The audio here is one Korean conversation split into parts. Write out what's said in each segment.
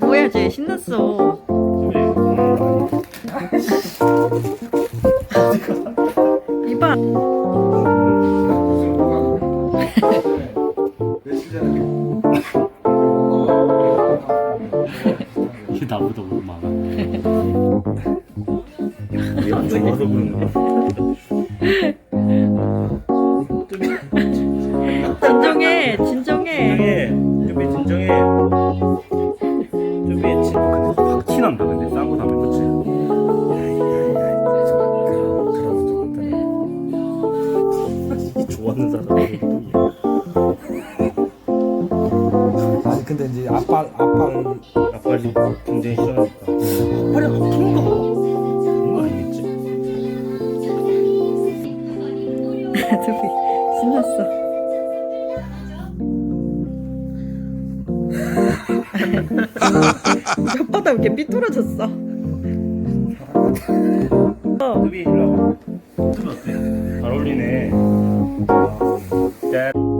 뭐야 쟤 신났어. 이 이게 나보다 뭐 많아. 얘안 죽어서 그런가? 진정해, 진정해. 진정해. 준비 진정해. 준비 진. 근데 확 티난다 근데 싼거 사면 그치? 좋아하는 사람 근데 이제 아빠 아빠를 아빠 지금 굉장히 싫어하니까 아빠를 아픈 거 그런 거 아니겠지? 두비 신났어. 혓바닥 이렇게 삐뚤어졌어. 어, 투비 일로 와봐 투비 어때? 잘 어울리네 야.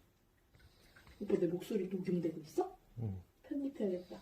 오빠 내 목소리 녹음되고 있어? 편집해야겠다